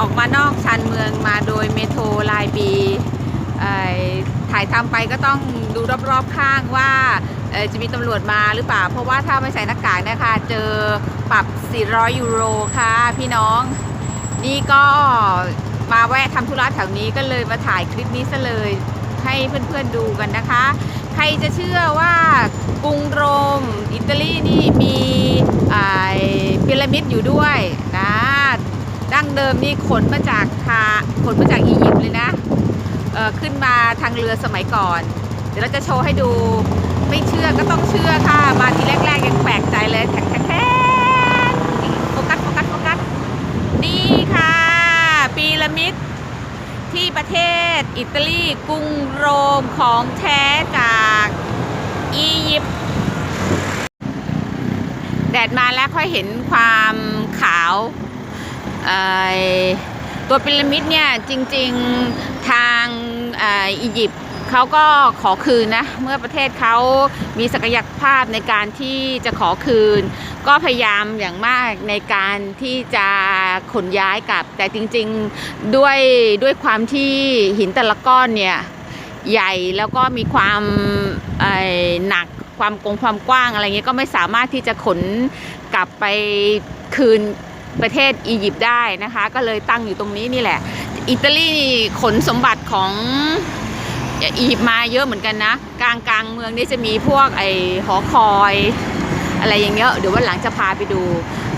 ออกมานอกชานเมืองมาโดยเมโทรไลายบีถ่ายทำไปก็ต้องดูรอบๆข้างว่าจะมีตำรวจมาหรือเปล่า เพราะว่าถ้าไม่ใส่หน้ากากนะคะ เจอปรับ 400 ยูโรค่ะ พี่น้อง นี่ก็มาแวะทำธุระแถวนี้ก็เลยมาถ่ายคลิปนี้ซะเลยให้เพื่อนๆดูกันนะคะ ใครจะเชื่อว่ากรุงโรม อิตาลีนี่มีพีระมิดอยู่ด้วย ดั้งเดิมนี่ขนมาจากทาขนมาจากอียิปต์เลยนะเออขึ้นมาทางเรือสมัยก่อน เดี๋ยวเราจะโชว์ให้ดูไม่เชื่อก็ต้องเชื่อค่ะ มาทีแรกๆยังแปลกใจเลยแข็งแข็งโฟกัสโฟกัสโฟกัสนี่ค่ะพีระมิดที่ประเทศอิตาลีกรุงโรมของแท้จากอียิปต์แดดมาแล้วค่อยเห็นความขาว ตัวพีระมิดเนี่ยจริงๆทางอียิปต์เขาก็ขอคืนนะ เมื่อประเทศเขามีศักยภาพในการที่จะขอคืน ก็พยายามอย่างมากในการที่จะขนย้ายกลับ แต่จริงๆด้วยด้วยความที่หินแต่ละก้อนเนี่ยใหญ่แล้วก็มีความหนักความกงความกว้างอะไรเงี้ยก็ไม่สามารถที่จะขนกลับไปคืน ประเทศอียิปต์ได้นะคะ ก็เลยตั้งอยู่ตรงนี้นี่แหละ อิตาลีขนสมบัติของอียิปต์มาเยอะเหมือนกันนะ กลางกลางเมืองนี่จะมีพวกไอหอคอย อะไรอย่างเงี้ยเดี๋ยววันหลังจะพาไปดู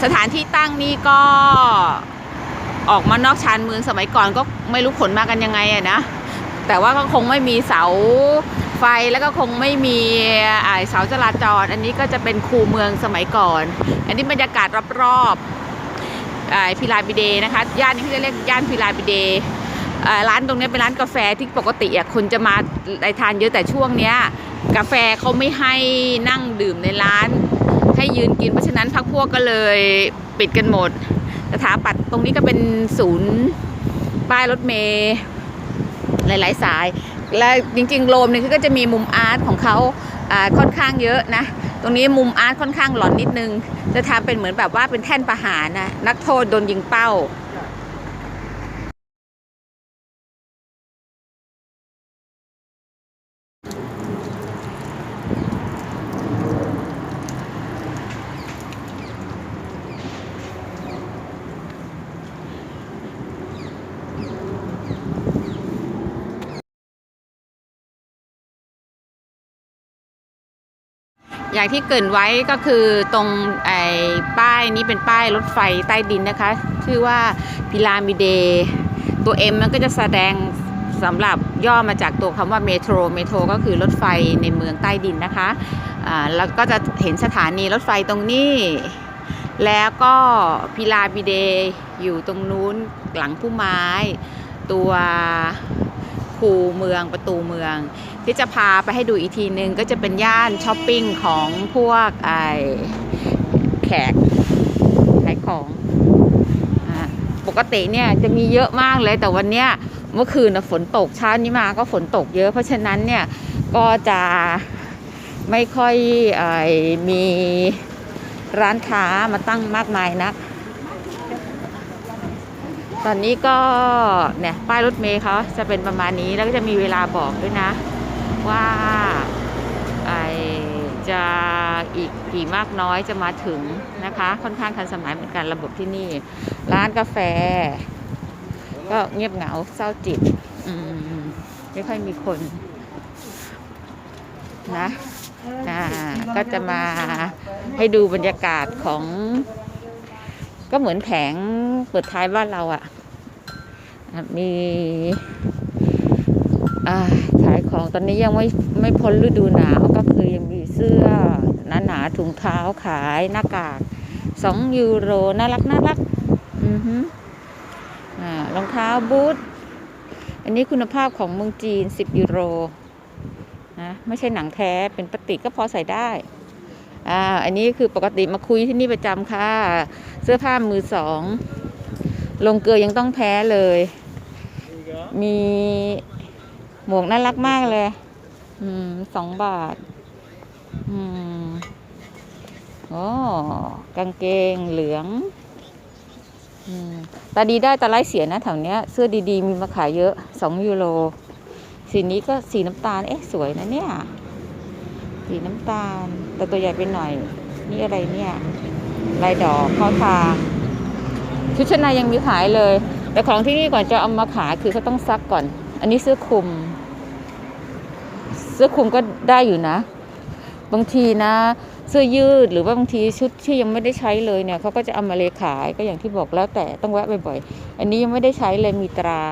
สถานที่ตั้งนี่ก็ออกมานอกชานเมืองสมัยก่อนก็ไม่รู้ขนมากันยังไงอะนะแต่ว่าก็คงไม่มีเสาไฟแล้วก็คงไม่มีอ่าเสาจราจร อันนี้ก็จะเป็นคูเมืองสมัยก่อน อันนี้บรรยากาศรอบๆ พิลาบิเดนะคะย่านนี้เขาจะเรียกย่านพิลาบิเดอร้านตรงนี้เป็นร้านกาแฟที่ปกติอะคนจะมาไดทานเยอะแต่ช่วงเนี้ยกาแฟเขาไม่ให้นั่งดื่มในร้าน ให้ยืนกินเพราะฉะนั้นพักพวกก็เลยปิดกันหมดสถาปัตย์ตรงนี้ก็เป็นศูนย์ป้ายรถเมย์หลาย ๆ สาย และจริงๆโรมเนี่ยก็จะมีมุมอาร์ตของเขาค่อนข้างเยอะนะ ตรงนี้มุมอาร์ตค่อนข้างหลอนนิดนึง จะทำเป็นเหมือนแบบว่าเป็นแท่นประหารนะนักโทษโดนยิงเป้า อย่างที่เกินไว้ก็คือตรงไอ้ป้ายนี้เป็นป้ายรถไฟใต้ดินนะคะ ชื่อว่าพิรามิเด ตัว M มันก็จะแสดงสำหรับย่อมาจากตัวคำว่าเมโทรเมโทรก็คือรถไฟในเมืองใต้ดินนะคะแล้วก็จะเห็นสถานีรถไฟตรงนี้ แล้วก็พิราบิเดอยู่ตรงนู้นหลังผู้ไม้ ตัว คูเมืองประตูเมือง ที่จะพาไปให้ดูอีกทีนึงก็จะเป็นย่านช้อปปิ้งของพวกไอแขกขายของอปกติเนี่ยจะมีเยอะมากเลยแต่วันเนี้ยเมื่อคืนนะฝนตกเช้านี้มาก็ฝนตกเยอะ เพราะฉะนั้นเนี่ยก็จะไม่ค่อยอมีร้านค้ามาตั้งมากมายนัก ตอนนี้ก็เนี่ยป้ายรถเมย์เขาจะเป็นประมาณนี้แล้วก็จะมีเวลาบอกด้วยนะ ว่าไอจะอีกกี่มากน้อยจะมาถึงนะคะ ค่อนข้างทันสมัยเหมือนกันระบบที่นี่ ร้านกาแฟ ก็เงียบเหงาเศร้าจิตมไม่ค่อยมีคนนะอ่าก็จะมาให้ดูบรรยากาศของ ก็เหมือนแผงเปิดท้ายบ้านเราอะ่ะ มีขายของตอนนี้ยังไม่ไม่พ้นฤดูหนาวก็คือยังมีเสื้อหนาหนาถุงเท้าขายหน้ากากสองยูโรน่ารักน่ารักอือฮึอ่ารองเท้าบูทอันนี้คุณภาพของเมืองจีน 10 ยูโรนะไม่ใช่หนังแท้เป็นปฏิก็พอใส่ได้ อ่าอันนี้คือปกติมาคุยที่นี่ประจำค่ะ เสื้อผ้ามือสอง ลงเกลือยังต้องแพ้เลย มีหมวกน่ารักมากเลย อืมสองบาท อืมโอ้กางเกงเหลือง อืมตาดีได้ตาไร้เสียนะแถวเนี้ย เสื้อดีๆ มีมาขายเยอะสองยูโร สีนี้ก็สีน้ำตาล เอ๊ะ สวยนะเนี่ย สีน้ำตาล แต่ตัวใหญ่ไปหน่อย นี่อะไรเนี่ยลายดอกเข้าทางชุดชั้นในยังมีขายเลย แต่ของที่นี่ก่อนจะเอามาขายคือเขาต้องซักก่อน อันนี้เสื้อคลุม เสื้อคลุมก็ได้อยู่นะ บางทีนะ เสื้อยืดหรือว่าบางทีชุดที่ยังไม่ได้ใช้เลยเนี่ยเขาก็จะเอามาเลขายก็อย่างที่บอกแล้วแต่ต้องแวะบ่อยๆอันนี้ยังไม่ได้ใช้เลยมีตรา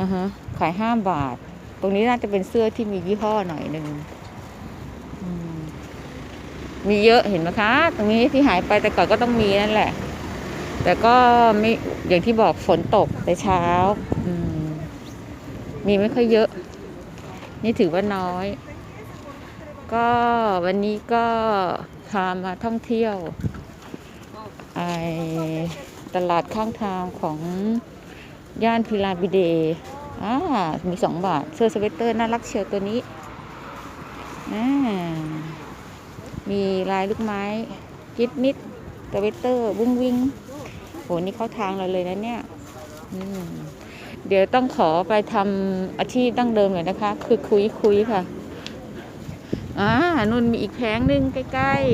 อ่าฮะขายห้าบาท ตรงนี้น่าจะเป็นเสื้อที่มียี่ห้อหน่อยหนึ่ง มีเยอะเห็นไหมคะ ตรงนี้ที่หายไปแต่ก่อนก็ต้องมีนั่นแหละ แต่ก็ไม่อย่างที่บอกฝนตกแต่เช้าอืมมีไม่ค่อยเยอะ นี่ถือว่าน้อย ก็วันนี้ก็พามาท่องเที่ยวไอตลาดข้างทางของย่านพิลาบิเดอ่ามีสองบาท เสื้อสเวตเตอร์น่ารักเชียวตัวนี้อ่า มีลายลูกไม้กิดนิดสเวเตอร์วุ้งวิงโหนี่เข้าทางเราเลยนะเนี่ยเดี๋ยวต้องขอไปทำอาชีพดั้งเดิมเลยนะคะ คือคุยคุยค่ะอ่านุ่นมีอีกแผงหนึ่งใกล้ๆ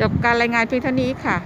จบการรายงานเพียงเท่านี้ค่ะ